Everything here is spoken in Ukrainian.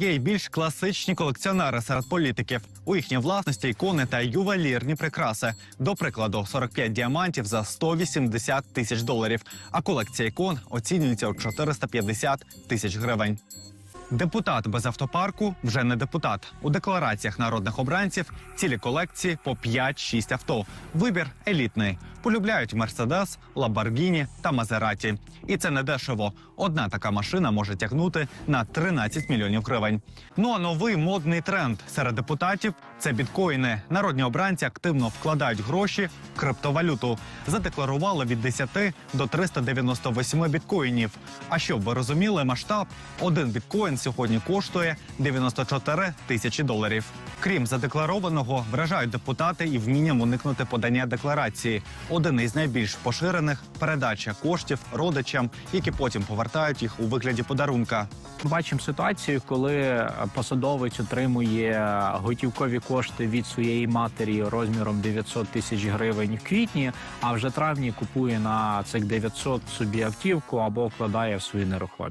Є й більш класичні колекціонери серед політиків. У їхній власності ікони та ювелірні прикраси. До прикладу, 45 діамантів за 180 тисяч доларів. А колекція ікон оцінюється у 450 тисяч гривень. Депутат без автопарку вже не депутат. У деклараціях народних обранців цілі колекції по 5-6 авто. Вибір елітний. Полюбляють Мерседес, Ламборгіні та Мазераті. І це не дешево. Одна така машина може тягнути на 13 мільйонів гривень. Ну а новий модний тренд серед депутатів це біткоїни. Народні обранці активно вкладають гроші в криптовалюту. Задекларували від 10 до 398 біткоїнів. А щоб ви розуміли масштаб, один біткоін сьогодні коштує 94 тисячі доларів. Крім задекларованого, вражають депутати і вмінням уникнути подання декларації. Один із найбільш поширених передача коштів родичам, які потім повертають їх у вигляді подарунка. Бачимо ситуацію, коли посадовець отримує готівкові кошти від своєї матері розміром 900 тисяч гривень в квітні, а вже травні купує на цих 900 собі автівку або вкладає в свої нерухомі.